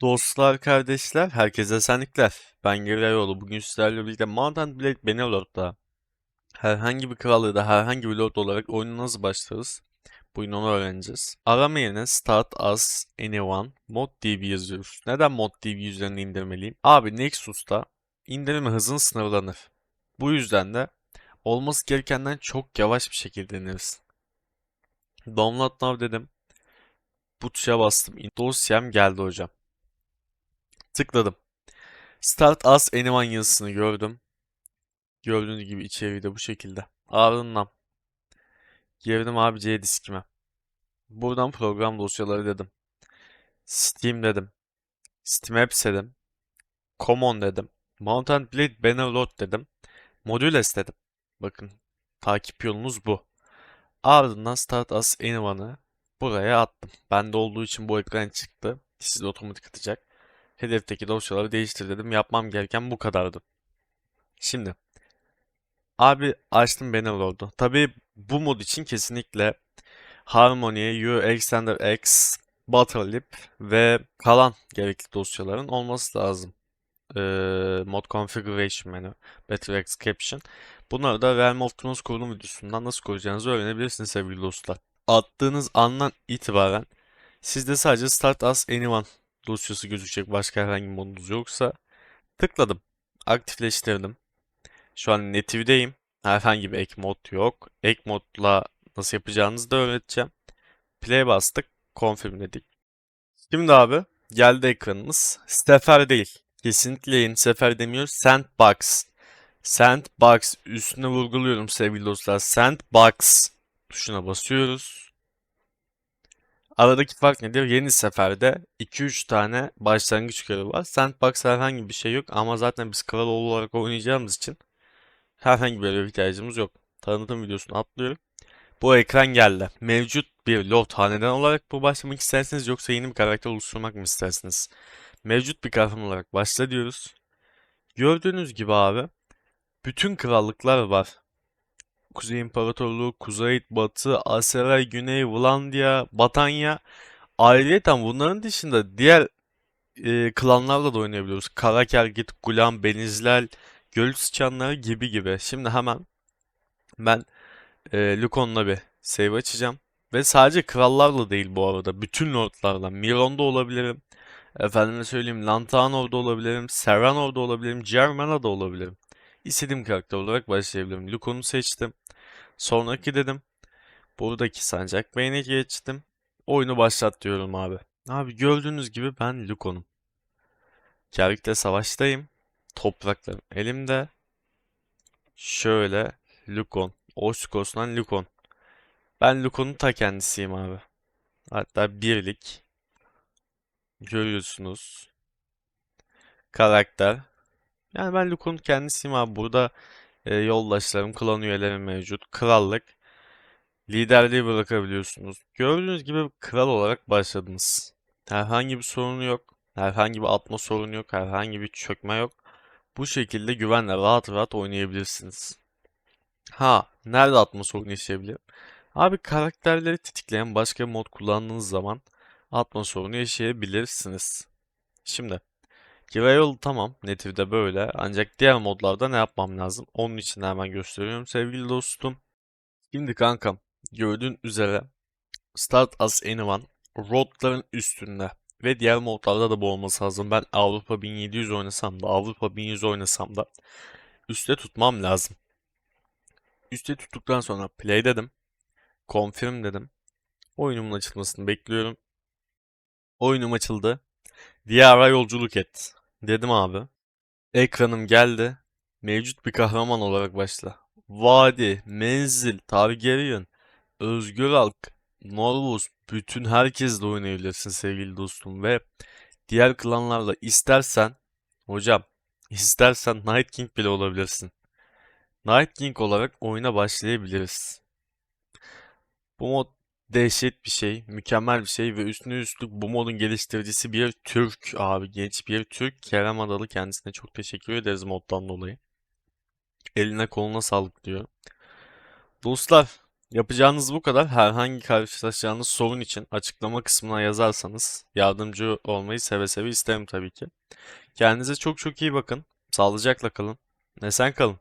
Dostlar, kardeşler, herkese esenlikler. Ben Geriyoğlu. Bugün sizlerle birlikte Mount and Blade Bannerlord'da herhangi bir krallığı da herhangi bir lord olarak oyuna nasıl başlarız? Bugün onu öğreneceğiz. Arama yerine Start As Anyone Mod DB yazıyoruz. Neden Mod DB üzerine indirmeliyim? Abi Nexus'ta indirme hızın sınırlanır. Bu yüzden de olması gerekenden çok yavaş bir şekilde ineriz. Download Now dedim. Bu tuşa bastım. Dosyam geldi hocam. Tıkladım. Start as anyone yazısını gördüm. Gördüğünüz gibi içeriği de bu şekilde. Ardından girdim abi C diskime. Buradan program dosyaları dedim. Steam dedim. Steam Apps dedim. Common dedim. Mount and Blade Bannerlord dedim. Modules dedim. Bakın takip yolunuz bu. Ardından Start as anyone'ı buraya attım. Bende olduğu için bu ekran çıktı. Size otomatik atacak. Hedefteki dosyaları değiştir dedim. Yapmam gereken bu kadardı. Şimdi abi açtım Bannerlord'u. Tabii bu mod için kesinlikle Harmony, U, Extender X, Butterlip ve kalan gerekli dosyaların olması lazım. Ee, mod Configuration menü, Battery X Caption. Bunları da Realm of Thrones kurulum videosundan nasıl kuracağınızı öğrenebilirsiniz sevgili dostlar. Attığınız andan itibaren sizde sadece Start As Anyone dosyası gözükecek başka herhangi bir modunuz yoksa tıkladım. Aktifleştirdim. Şu an Native'deyim. Herhangi bir ek mod yok. Ek modla nasıl yapacağınızı da öğreteceğim. Play bastık. Confirm dedik. Şimdi abi geldi ekranımız. Sefer değil. Kesinlikle yeni sefer demiyoruz. Sandbox. Sandbox üstüne vurguluyorum sevgili dostlar. Sandbox tuşuna basıyoruz. Aradaki fark nedir? Yeni seferde 2-3 tane başlangıç görevi var. Sandbox herhangi bir şey yok ama zaten biz kral olarak oynayacağımız için herhangi bir görev ihtiyacımız yok. Tanıtım videosunu atlıyorum. Bu ekran geldi. Mevcut bir lord haneden olarak bu başlamak isterseniz yoksa yeni bir karakter oluşturmak mı istersiniz? Mevcut bir kahraman olarak başla diyoruz. Gördüğünüz gibi abi bütün krallıklar var. Kuzey İmparatorluğu, Kuzey, Batı, Aseray, Güney, Vlandia, Batanya. Ayrıca bunların dışında diğer e, klanlarla da oynayabiliyoruz. Karakergit, Gulam, Benizlel, Göl Sıçanları gibi gibi. Şimdi hemen ben e, Lukon'la bir save açacağım. Ve sadece krallarla değil bu arada. Bütün lordlarla. Miron'da olabilirim. Efendime söyleyeyim Lantanor'da olabilirim. Serranor'da olabilirim. Germana'da olabilirim. İstediğim karakter olarak başlayabilirim. Lukon'u seçtim. Sonraki dedim. Buradaki sancak beyne geçtim. Oyunu başlat diyorum abi. Abi gördüğünüz gibi ben Lukon'um. Kerk'te savaştayım. Topraklarım elimde. Şöyle Lukon. Oskos'tan Lukon. Ben Lukon'un ta kendisiyim abi. Hatta birlik. Görüyorsunuz. Karakter. Yani ben Lukon'un kendisiyim abi. Burada e, yoldaşlarım, klan üyelerim mevcut. Krallık. Liderliği bırakabiliyorsunuz. Gördüğünüz gibi kral olarak başladınız. Herhangi bir sorunu yok. Herhangi bir atma sorunu yok. Herhangi bir çökme yok. Bu şekilde güvenle rahat rahat oynayabilirsiniz. Ha, nerede atma sorunu yaşayabilirim? Abi karakterleri tetikleyen başka mod kullandığınız zaman atma sorunu yaşayabilirsiniz. Şimdi Giravel tamam. Native'de böyle. Ancak diğer modlarda ne yapmam lazım? Onun için hemen gösteriyorum sevgili dostum. Şimdi kankam gördüğün üzere Start as Anyone roadların üstünde ve diğer modlarda da bu olması lazım. Ben Avrupa 1700 oynasam da Avrupa 1100 oynasam da üstte tutmam lazım. Üstte tuttuktan sonra play dedim. Confirm dedim. Oyunumun açılmasını bekliyorum. Oyunum açıldı. Diyara yolculuk et. Dedim abi. Ekranım geldi. Mevcut bir kahraman olarak başla. Vadi, menzil, Targaryen, özgür halk, Norvus, bütün herkesle oynayabilirsin sevgili dostum ve diğer klanlarla istersen hocam istersen Night King bile olabilirsin. Night King olarak oyuna başlayabiliriz. Bu mod dehşet bir şey, mükemmel bir şey ve üstüne üstlük bu modun geliştiricisi bir Türk abi, genç bir Türk. Kerem Adalı kendisine çok teşekkür ederiz moddan dolayı. Eline koluna sağlık diyor. Dostlar, Yapacağınız bu kadar. Herhangi karşılaşacağınız sorun için açıklama kısmına yazarsanız yardımcı olmayı seve seve isterim tabii ki. Kendinize çok çok iyi bakın. Sağlıcakla kalın. Esen kalın.